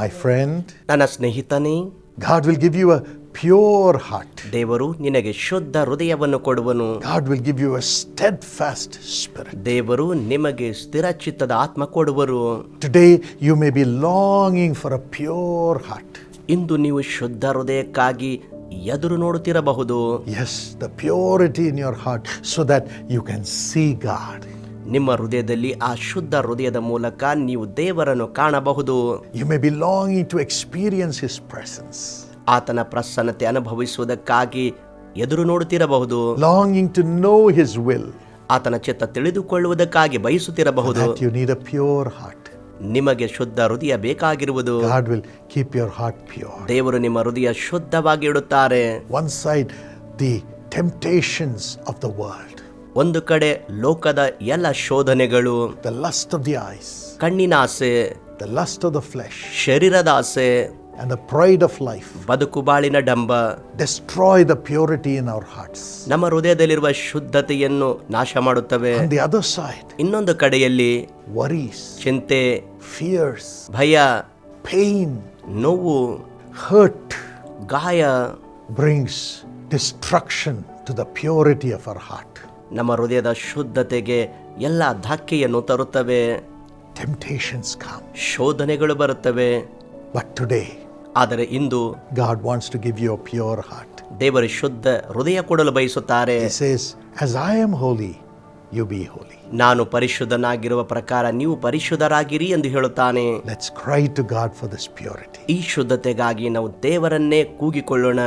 My friend, ನನ್ನ ಸ್ನೇಹಿತನೇ God will give you a pure heart. ದೇವರು ನಿನಗೆ ಶುದ್ಧ ಹೃದಯವನ್ನು ಕೊಡುವನು God will give you a steadfast spirit. ದೇವರು ನಿಮಗೆ ಸ್ಥಿರಚಿತ್ತದ ಆತ್ಮ ಕೊಡುವರು Today, you may be longing for a pure heart. ಇಂದು ನೀವು ಶುದ್ಧ ಹೃದಯಕ್ಕಾಗಿ ಎದುರು ನೋಡುತ್ತಿರಬಹುದು Yes, the purity in your heart so that you can see God. ನಿಮ್ಮ ಹೃದಯದಲ್ಲಿ ಆ ಶುದ್ಧ ಹೃದಯದ ಮೂಲಕ ನೀವು ದೇವರನ್ನು ಕಾಣಬಹುದು. You may belonging to to experience His presence, ಆತನ ಪ್ರಸನ್ನತೆ ಅನುಭವಿಸುವುದಕ್ಕಾಗಿ ಎದುರು ನೋಡುತ್ತಿರಬಹುದು. Longing to know his will ಆತನ ಚಿತ್ತ ತಿಳಿದುಕೊಳ್ಳುವುದಕ್ಕಾಗಿ ಬಯಸುತ್ತಿರಬಹುದು. You need a pure heart. ನಿಮಗೆ ಶುದ್ಧ ಹೃದಯ ಬೇಕಾಗಿರುವುದು. God will keep your heart pure ದೇವರು ನಿಮ್ಮ ಹೃದಯ ಶುದ್ಧವಾಗಿ ಇಡುತ್ತಾರೆ. One side the temptations of the world, ಒಂದು ಕಡೆ ಲೋಕದ ಎಲ್ಲ ಶೋಧನೆಗಳು the lust of the eyes, ಕಣ್ಣಿನ ಆಸೆ the lust of the flesh, ಶರೀರದ ಆಸೆ and the pride of life ಬದುಕು ಬಾಳಿನ ಡಂಬ destroy the purity in our hearts. ನಮ್ಮ ಹೃದಯದಲ್ಲಿರುವ ಶುದ್ಧತೆಯನ್ನು ನಾಶ ಮಾಡುತ್ತವೆ On the other side, ಇನ್ನೊಂದು ಕಡೆಯಲ್ಲಿ worries, ಚಿಂತೆ fears, ಭಯ pain, ನೋವು hurt ಗಾಯ brings destruction to the purity of our heart. ನಮ್ಮ ಹೃದಯದ ಶುದ್ಧತೆಗೆ ಎಲ್ಲ ಧಕ್ಕೆಯನ್ನು ತರುತ್ತವೆ ಟೆಂಪ್ಟೇಷನ್ಸ್ come. ಶೋಧನೆಗಳು ಬರುತ್ತವೆ ಬಟ್ today, ಆದರೆ ಇಂದು God wants to give you a pure heart. ದೇವರು ಶುದ್ಧ ಹೃದಯ ಕೊಡಲು ಬಯಸುತ್ತಾರೆ He says, As I am holy, you be holy. ನಾನು ಪರಿಶುದ್ಧನಾಗಿರುವ ಪ್ರಕಾರ ನೀವು ಪರಿಶುದ್ಧರಾಗಿರಿ ಎಂದು ಹೇಳುತ್ತಾನೆ Let's cry to God for this purity. ಈ ಶುದ್ಧತೆಗಾಗಿ ನಾವು ದೇವರನ್ನೇ ಕೂಗಿಕೊಳ್ಳೋಣ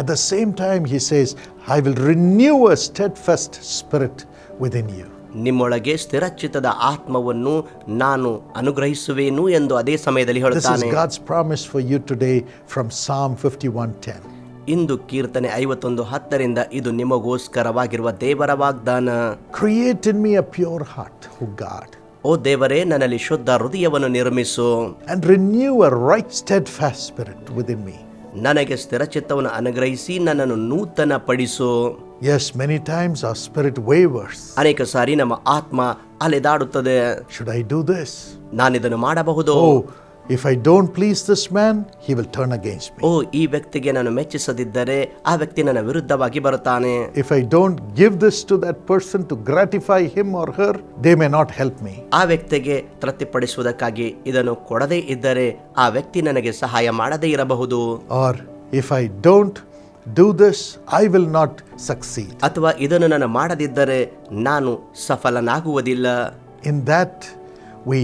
At the same time, He says, I will renew a steadfast spirit within you. ನಿಮ್ಮೊಳಗೆ ಸ್ಥಿರಚಿತ್ತದ ಆತ್ಮವನ್ನು ನಾನು ಅನುಗ್ರಹಿಸುವೇನು ಎಂದು ಅದೇ ಸಮಯದಲ್ಲಿ This is ಹೇಳುತ್ತಾನೆ God's promise for you today from Psalm 51:10. ಇಂದು ಕೀರ್ತನೆ ಐವತ್ತೊಂದು ಹತ್ತರಿಂದ ಇದು ನಿಮಗೋಸ್ಕರವಾಗಿರುವ ದೇವರ ವಾಗ್ದಾನ. Create in me a pure heart O God, ಓ ದೇವರೇ ನನ್ನಲ್ಲಿ ಶುದ್ಧ ಹೃದಯವನ್ನು ನಿರ್ಮಿಸು. And renew a right stead right, spirit spirit in me. ನನಗೆ ಸ್ಥಿರಚಿತ್ತವನ್ನು ಅನುಗ್ರಹಿಸಿ ನನ್ನನ್ನು ನೂತನ ಪಡಿಸು as many times a spirit wavers ಅನೇಕ ಸಾರಿ ನಮ್ಮ ಆತ್ಮ ಅಲೆದಾಡುತ್ತದೆ. Should I do this? ನಾನಿದನ್ನು ಮಾಡಬಹುದು. Oh, I don't please this man he will turn against against me. ಓ ಈ ವ್ಯಕ್ತಿಗೆ ನಾನು ಮೆಚ್ಚಿಸದಿದ್ದರೆ ಆ ವ್ಯಕ್ತಿ ನನ್ನ ವಿರುದ್ಧವಾಗಿ ಬರುತ್ತಾನೆ if I don't give this to that person to gratify him or her they may not help me. ಆ ವ್ಯಕ್ತಿಗೆ ತೃಪ್ತಿಪಡಿಸುವುದಕ್ಕಾಗಿ ಇದನ್ನು ಕೊಡದೇ ಇದ್ದರೆ ಆ ವ್ಯಕ್ತಿ ನನಗೆ ಸಹಾಯ ಮಾಡದೇ ಇರಬಹುದು or if I don't do this, I will not succeed. ಅಥವಾ ಇದನ್ನು ನಾನು ಮಾಡದಿದ್ದರೆ ನಾನು ಸಫಲನಾಗುವುದಿಲ್ಲ in that, we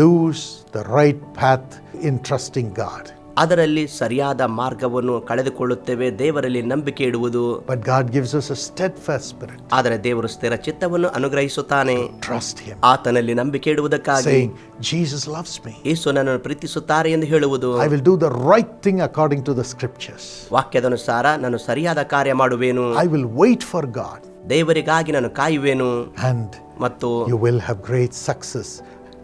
lose the right path in trusting God. ಅದರಲ್ಲಿ ಸರಿಯಾದ ಮಾರ್ಗವನ್ನು ಕಳೆದುಕೊಳ್ಳುತ್ತೇವೆ ದೇವರಲ್ಲಿ ನಂಬಿಕೆ ಇಡುವುದು But God gives us a steadfast spirit. ಆದರೆ ದೇವರು ಸ್ಥಿರ ಚಿತ್ತವನ್ನು ಅನುಗ್ರಹಿಸುತ್ತಾನೆ Trust Him, ಆತನಲ್ಲಿ ನಂಬಿಕೆ ಇಡುವುದಕ್ಕಾಗಿ saying, Jesus loves me. ಯೇಸು ನನ್ನನ್ನು ಪ್ರೀತಿಸುತ್ತಾರೆ ಎಂದು ಹೇಳುವುದು I will do the right thing according to the scriptures. ವಾಕ್ಯದನುಸಾರ ನಾನು ಸರಿಯಾದ ಕಾರ್ಯ ಮಾಡುವೆನು I will wait for God, ದೇವರಿಗಾಗಿ ನಾನು ಕಾಯುವೆನು and ಮತ್ತು you will have great success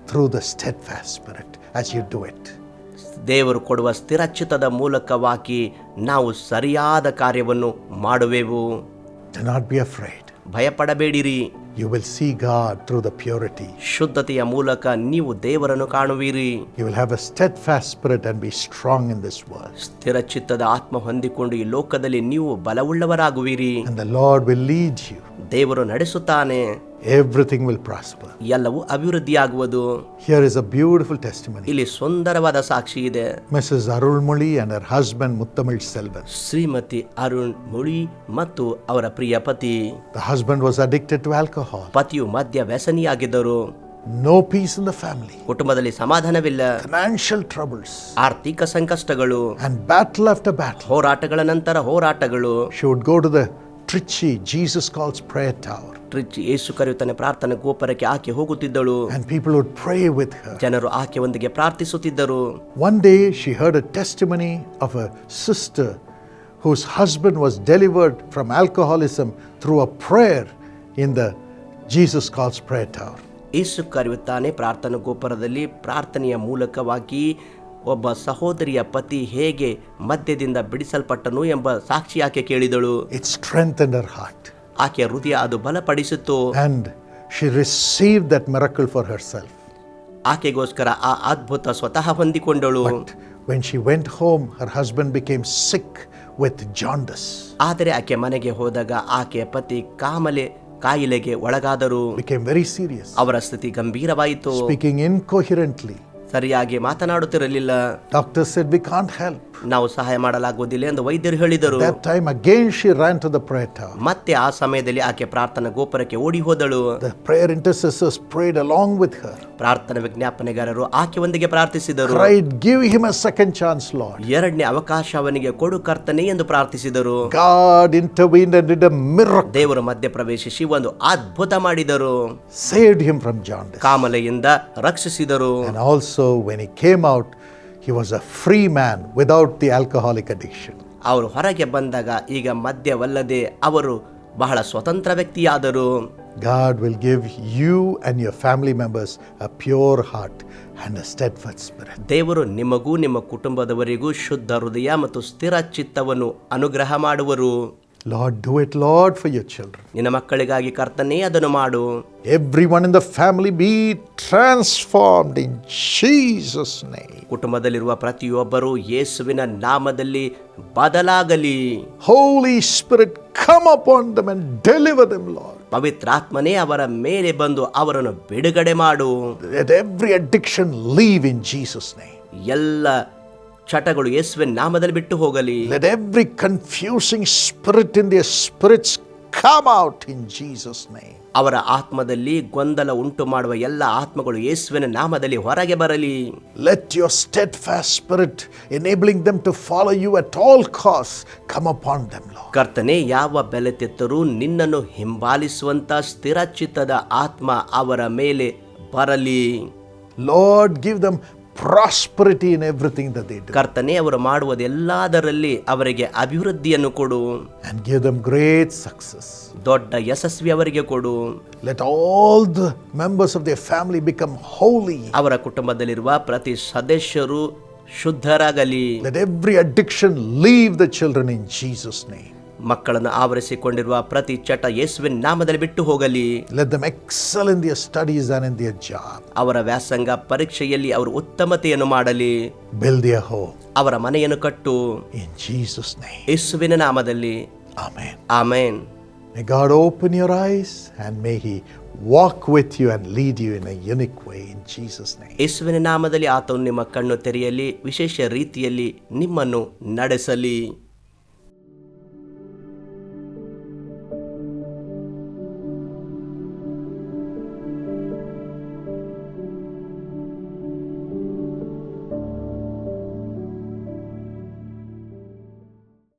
through the steadfast spirit as you do it ದೇವರು ಕೊಡುವ ಸ್ಥಿರಚಿತದ ಮೂಲಕವಾಗಿ ನಾವು ಸರಿಯಾದ ಕಾರ್ಯವನ್ನು ಮಾಡುವೆವು. ಡ ನಾಟ್ ಬಿ ಅಫ್ರೈಡ್ ಭಯಪಡಬೇಡಿರಿ. You will see God through the purity. ಶುದ್ಧತೆಯ ಮೂಲಕ ನೀವು ದೇವರನ್ನು ಕಾಣುವಿರಿ You will have a steadfast spirit and be strong in this world. ಸ್ಥಿರಚಿತ್ತದ ಆತ್ಮ ಹೊಂದಿಕೊಂಡು ಈ ಲೋಕದಲ್ಲಿ ನೀವು ಬಲವುಳ್ಳವರಾಗುವಿರಿ And the Lord will lead you. ದೇವರು ನಡೆಸುತ್ತಾನೆ Everything will prosper. ಎಲ್ಲವೂ ಅಭಿವೃದ್ಧಿಯಾಗುವುದು Here is a beautiful testimony. ಇಲ್ಲಿ ಸುಂದರವಾದ ಸಾಕ್ಷಿ ಇದೆ Mrs. Arulmuli and her husband Muttamil Selvan. Shrimati Arun Mozhi ಮತ್ತು ಅವರ ಪ್ರಿಯ ಪತಿ The husband was addicted to alcohol. ಪತಿಯು ಮದ್ಯ ವ್ಯಸನಿಯಾಗಿದ್ದರು No peace in the family. ಕುಟುಂಬದಲ್ಲಿ ಸಮಾಧಾನವಿಲ್ಲ Financial troubles. ಆರ್ಥಿಕ ಸಂಕಷ್ಟಗಳು And battle after battle. ಹೋರಾಟಗಳ ನಂತರ ಹೋರಾಟಗಳು She would go to the Trichy Jesus Calls prayer tower. ಟ್ರಿಚ್ ಏಸು ಕರೆಯುತ್ತಾನೆ ಪ್ರಾರ್ಥನೆ ಗೋಪುರಕ್ಕೆ ಆಕೆ ಹೋಗುತ್ತಿದ್ದಳು And people would pray with her. ಜನರು ಆಕೆಯೊಂದಿಗೆ ಪ್ರಾರ್ಥಿಸುತ್ತಿದ್ದರು One day she heard a testimony of a sister whose husband was delivered from alcoholism through a prayer in the Jesus Calls prayer tower. ಏಸು ಕರೆಯುತ್ತಾನೆ ಪ್ರಾರ್ಥನಾ ಗೋಪುರದಲ್ಲಿ ಪ್ರಾರ್ಥನೆಯ ಮೂಲಕವಾಗಿ ಒಬ್ಬ ಸಹೋದರಿಯ ಪತಿ ಹೇಗೆ ಮದ್ಯದಿಂದ ಬಿಡಿಸಲ್ಪಟ್ಟನು ಎಂಬ ಸಾಕ್ಷಿ ಆಕೆ ಕೇಳಿದಳು It strengthened her heart. ಆಕೆಯ ಹೃದಯ ಅದು ಬಲಪಡಿಸಿತು And she received that miracle for herself. ಆಕೆಗೋಸ್ಕರ ಆ ಅದ್ಭುತ ಸ್ವತಃ ಹೊಂದಿಕೊಂಡಳು But When she went home, her husband became sick with jaundice, ಆದರೆ ಆಕೆ ಮನೆಗೆ ಹೋದಾಗ ಆಕೆಯ ಪತಿ ಕಾಮಲೆ ಕಾಯಿಲೆಗೆ ಒಳಗಾದರು ವೆರಿ ಸೀರಿಯಸ್ ಅವರ ಸ್ಥಿತಿ ಗಂಭೀರವಾಯಿತು. ಸ್ಪೀಕಿಂಗ್ ಇನ್ ಸರಿಯಾಗಿ ಮಾತನಾಡುತ್ತಿರಲಿಲ್ಲ. ಡಾಕ್ಟರ್ ಸೆಡ್ ವಿ ಕಾಂಟ್ ನಾವು ಸಹಾಯ ಮಾಡಲಾಗುವುದಿಲ್ಲ ಎಂದು ವೈದ್ಯರು ಹೇಳಿದರು That time again she ran to the prayer tower. ಮತ್ತೆ ಆ ಸಮಯದಲ್ಲಿ ಆಕೆ ಪ್ರಾರ್ಥನಾ ಗೋಪುರಕ್ಕೆ ಓಡಿ ಹೋದಳು The prayer intercessors prayed along with her, ಪ್ರಾರ್ಥನಾ ವಿಜ್ಞಾಪನೆಗಾರರು ಆಕೆ ಒಂದಿಗೆ ಪ್ರಾರ್ಥಿಸಿದರು cried, Give him a second chance, Lord. ಎರಡನೇ ಅವಕಾಶ ಅವನಿಗೆ ಕೊಡು ಕರ್ತನೆ ಎಂದು ಪ್ರಾರ್ಥಿಸಿದರು God intervened and did a miracle, ದೇವರು ಮಧ್ಯ ಪ್ರವೇಶಿಸಿ ಒಂದು ಅದ್ಭುತ ಮಾಡಿದರು saved him from jaundice. ಕಾಮಲೆಯಿಂದ ರಕ್ಷಿಸಿದರು And also, when he came out, he was a free man without the alcoholic addiction ಅವರು ಹೊರಗೆ ಬಂದಾಗ ಈಗ ಮದ್ಯವಲ್ಲದೆ ಅವರು ಬಹಳ ಸ್ವತಂತ್ರ ವ್ಯಕ್ತಿಯಾದರು. God will give you and your family members a pure heart and a stead spirit ದೇವರು ನಿಮಗೂ ನಿಮ್ಮ ಕುಟುಂಬದವರಿಗೂ ಶುದ್ಧ ಹೃದಯ ಮತ್ತು ಸ್ಥಿರ ಚಿತ್ತವನ್ನು ಅನುಗ್ರಹ ಮಾಡುವರು. Lord, do it, Lord, for your children. ನಿನ್ನ ಮಕ್ಕಳಿಗಾಗಿ ಕರ್ತನೇ ಅದನ್ನು ಮಾಡು Everyone in the family be transformed in Jesus' name. ಕುಟುಂಬದಲ್ಲಿರುವ ಪ್ರತಿಯೊಬ್ಬರು ಯೇಸುವಿನ ನಾಮದಲ್ಲಿ ಬದಲಾಗಲಿ Holy Spirit, come upon them and deliver them, Lord. ಪವಿತ್ರಾತ್ಮನೇ ಅವರ ಮೇಲೆ ಬಂದು ಅವರನ್ನು ಬಿಡುಗಡೆ ಮಾಡು Let every addiction leave in Jesus' name. ಎಲ್ಲ ಚಟಗಳು ಯೇಸುವಿನ ನಾಮದಲ್ಲಿ ಬಿಟ್ಟು ಹೋಗಲಿ. Let every confusing spirit in the spirits come out in Jesus name ಅವರ ಆತ್ಮದಲ್ಲಿ ಗೊಂದಲ ಉಂಟು ಮಾಡುವ ಎಲ್ಲ ಆತ್ಮಗಳು ಯೇಸುವಿನ ನಾಮದಲ್ಲಿ ಹೊರಗೆ ಬರಲಿ. Let your fast spirit enabling them to follow you at all costs, come upon them, Lord. ಕರ್ತನೇ ಯಾವ ಬೆಲೆ ತೆತ್ತರೂ ನಿನ್ನನ್ನು ಹಿಂಬಾಲಿಸುವಂತ ಸ್ಥಿರಚಿತ್ತದ ಆತ್ಮ ಅವರ ಮೇಲೆ ಬರಲಿ. Lord give them prosperity in everything that they do. ಕರ್ತನೆ ಅವರು ಮಾಡುವುದೆಲ್ಲದರಲ್ಲಿ ಅವರಿಗೆ ಅಭಿವೃದ್ಧಿಯನ್ನು ಕೊಡು. And give them great success ದೊಡ್ಡ ಯಶಸ್ವಿ ಅವರಿಗೆ ಕೊಡು. Let all the members of their family become holy ಅವರ ಕುಟುಂಬದಲ್ಲಿರುವ ಪ್ರತಿ ಸದಸ್ಯರು ಶುದ್ಧರಾಗಲಿ. Let every addiction leave the children in Jesus name. ಮಕ್ಕಳನ್ನು ಆವರಿಸಿಕೊಂಡಿರುವ ಪ್ರತಿ ಚಟ ಯೇಸುವಿನ ನಾಮದಲ್ಲಿ ಬಿಟ್ಟು ಹೋಗಲಿ their job. ಅವರ ವ್ಯಾಸಂಗ ಪರೀಕ್ಷೆಯಲ್ಲಿ ಅವರು ಉತ್ತಮತೆಯನ್ನು ಮಾಡಲಿ. ಅವರ ಮನೆಯನ್ನು ಕಟ್ಟು. ಯೇಸುವಿನ ನಾಮದಲ್ಲಿ amen amen May God open your eyes and may He walk with you and lead you in a unique way in Jesus' name. ಯೇಸುವಿನ ನಾಮದಲ್ಲಿ ಆತನು ನಿಮ್ಮ ಕಣ್ಣು ತೆರೆಯಲಿ ವಿಶೇಷ ರೀತಿಯಲ್ಲಿ ನಿಮ್ಮನ್ನು ನಡೆಸಲಿ